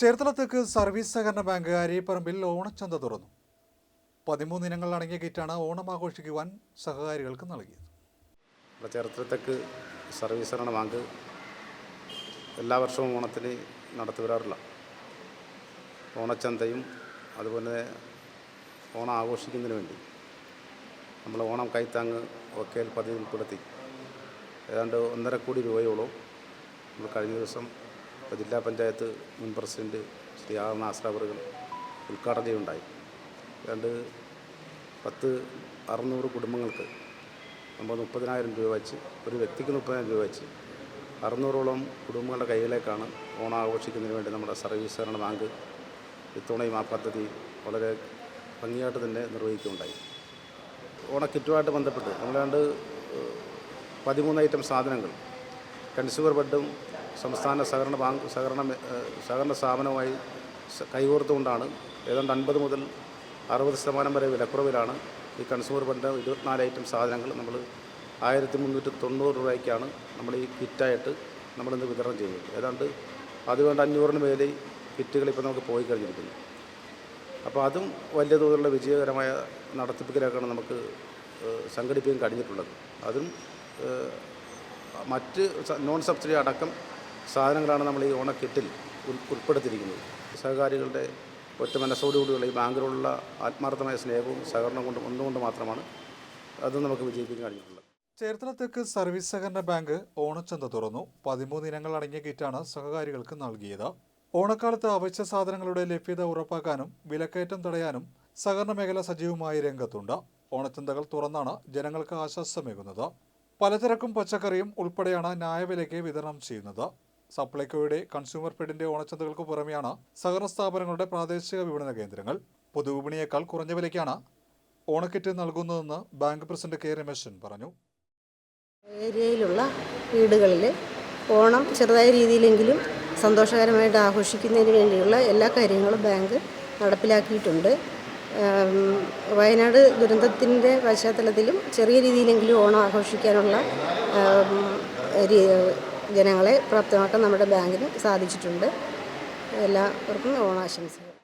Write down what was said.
ചേർത്തല തെക്ക് സർവീസ് സഹകരണ ബാങ്ക് അരിയപ്പറമ്പിൽ ഓണച്ചന്ത തുറന്നു. പതിമൂന്ന് ഇനങ്ങൾ അടങ്ങിയ കിറ്റാണ് ഓണം ആഘോഷിക്കുവാൻ സഹകാരികൾക്ക് നൽകിയത്. ചേർത്തലത്തേക്ക് സർവീസ് സഹകരണ ബാങ്ക് എല്ലാ വർഷവും ഓണത്തിന് നടത്തി വരാറില്ല. ഓണച്ചന്തയും അതുപോലെ ഓണം ആഘോഷിക്കുന്നതിന് വേണ്ടി നമ്മൾ ഓണം കൈത്താങ്ങ് ഒക്കെ പദ്ധതി ഉൾപ്പെടുത്തി ഏതാണ്ട് ഒന്നര കോടി രൂപയോളം നമ്മൾ കഴിഞ്ഞ ദിവസം ഇപ്പോൾ ജില്ലാ പഞ്ചായത്ത് മുൻ പ്രസിഡന്റ് ശ്രീ ആർ നാസ്രാബറുകൾ ഉദ്ഘാടനം ചെയ്യുണ്ടായി ഏതാണ്ട് പത്ത് അറുന്നൂറ് കുടുംബങ്ങൾക്ക് നമ്മൾ മുപ്പതിനായിരം രൂപ വെച്ച് ഒരു വ്യക്തിക്ക് മുപ്പതിനായിരം രൂപ വെച്ച് അറുന്നൂറോളം കുടുംബങ്ങളുടെ കയ്യിലേക്കാണ് ഓണം ആഘോഷിക്കുന്നതിന് വേണ്ടി നമ്മുടെ സർവീസ് സഹകരണ ബാങ്ക് ഇത്തവണയും ആ പദ്ധതി വളരെ ഭംഗിയായിട്ട് തന്നെ നിർവഹിക്കുകയുണ്ടായി. ഓണക്കിറ്റുമായിട്ട് ബന്ധപ്പെട്ട് നമ്മളാണ്ട് പതിമൂന്ന് ഐറ്റം സാധനങ്ങൾ കൺസ്യൂമർ ബെഡും സംസ്ഥാന സഹകരണ ബാങ്ക് സഹകരണ സഹകരണ സ്ഥാപനവുമായി കൈകോർത്തുകൊണ്ടാണ് ഏതാണ്ട് അൻപത് മുതൽ അറുപത് ശതമാനം വരെ വിലക്കുറവിലാണ് ഈ കൺസ്യൂമർ ഫണ്ട് ഇരുപത്തിനാല് ഐറ്റം സാധനങ്ങൾ നമ്മൾ ആയിരത്തി മുന്നൂറ്റി തൊണ്ണൂറ് രൂപയ്ക്കാണ് നമ്മൾ ഈ കിറ്റായിട്ട് നമ്മളിന്ന് വിതരണം ചെയ്യുന്നത്. ഏതാണ്ട് അതുകൊണ്ട് അഞ്ഞൂറിന് മേലെ കിറ്റുകൾ ഇപ്പോൾ നമുക്ക് പോയി കഴിഞ്ഞിരിക്കുന്നു. അപ്പോൾ അതും വലിയ തോതിലുള്ള വിജയകരമായ നടത്തിപ്പിക്കലൊക്കെയാണ് നമുക്ക് സംഘടിപ്പിക്കാൻ കഴിഞ്ഞിട്ടുള്ളത്. അതും മറ്റ് നോൺ സബ്സിഡി അടക്കം സാധനങ്ങളാണ് നമ്മൾ ഈ ഓണക്കിറ്റിൽ ഉൾ- ഉൾപ്പെടുത്തിയിരിക്കുന്നത്. സഹകാരികളുടെ ഒറ്റ മനസ്സോടുകൂടിയുള്ള ഈ ബാങ്കിലുള്ള ആത്മാർത്ഥമായ സ്നേഹവും സഹകരണം കൊണ്ടും ഒന്നുകൊണ്ട് മാത്രമാണ് അത് നമുക്ക് വിജയിപ്പിക്കാൻ കഴിഞ്ഞിട്ടുള്ളത്. ചേർത്തല തെക്ക് സർവീസ് സഹകരണ ബാങ്ക് ഓണച്ചന്ത തുറന്നു. പതിമൂന്ന് ഇനങ്ങൾ അടങ്ങിയ കിറ്റാണ് സഹകാരികൾക്ക് നൽകിയത്. ഓണക്കാലത്ത് അവശ്യ സാധനങ്ങളുടെ ലഭ്യത ഉറപ്പാക്കാനും വിലക്കയറ്റം തടയാനും സഹകരണ മേഖല സജീവമായി രംഗത്തുണ്ട്. ഓണച്ചന്തകൾ തുറന്നാണ് ജനങ്ങൾക്ക് ആശ്വാസമേകുന്നത്. പലചരക്കും പച്ചക്കറിയും ഉൾപ്പെടെയാണ് ന്യായവിലയ്ക്ക് വിതരണം ചെയ്യുന്നത്. സപ്ലൈകോയുടെ കൺസ്യൂമർ ഫെഡിന്റെ ഓണച്ചന്തകൾക്ക് പുറമെയാണ് സഹകരണ സ്ഥാപനങ്ങളുടെ പ്രാദേശിക വിപണന കേന്ദ്രങ്ങൾ. പൊതുവിപണിയേക്കാൾ കുറഞ്ഞ വിലയ്ക്കാണ് ഓണക്കിറ്റ് നൽകുന്നതെന്ന് ബാങ്ക് പ്രസിഡന്റ് കെ രമേശൻ പറഞ്ഞു. ഏരിയയിലുള്ള വീടുകളിൽ ഓണം ചെറുതായ രീതിയിലെങ്കിലും സന്തോഷകരമായിട്ട് ആഘോഷിക്കുന്നതിന് വേണ്ടിയുള്ള എല്ലാ കാര്യങ്ങളും ബാങ്ക് നടപ്പിലാക്കിയിട്ടുണ്ട്. വയനാട് ദുരന്തത്തിന്റെ പശ്ചാത്തലത്തിലും ചെറിയ രീതിയിലെങ്കിലും ഓണം ആഘോഷിക്കാനുള്ള ജനങ്ങളെ പ്രാപ്തമാക്കാൻ നമ്മുടെ ബാങ്കിന് സാധിച്ചിട്ടുണ്ട്. എല്ലാവർക്കും ഓണാശംസകൾ.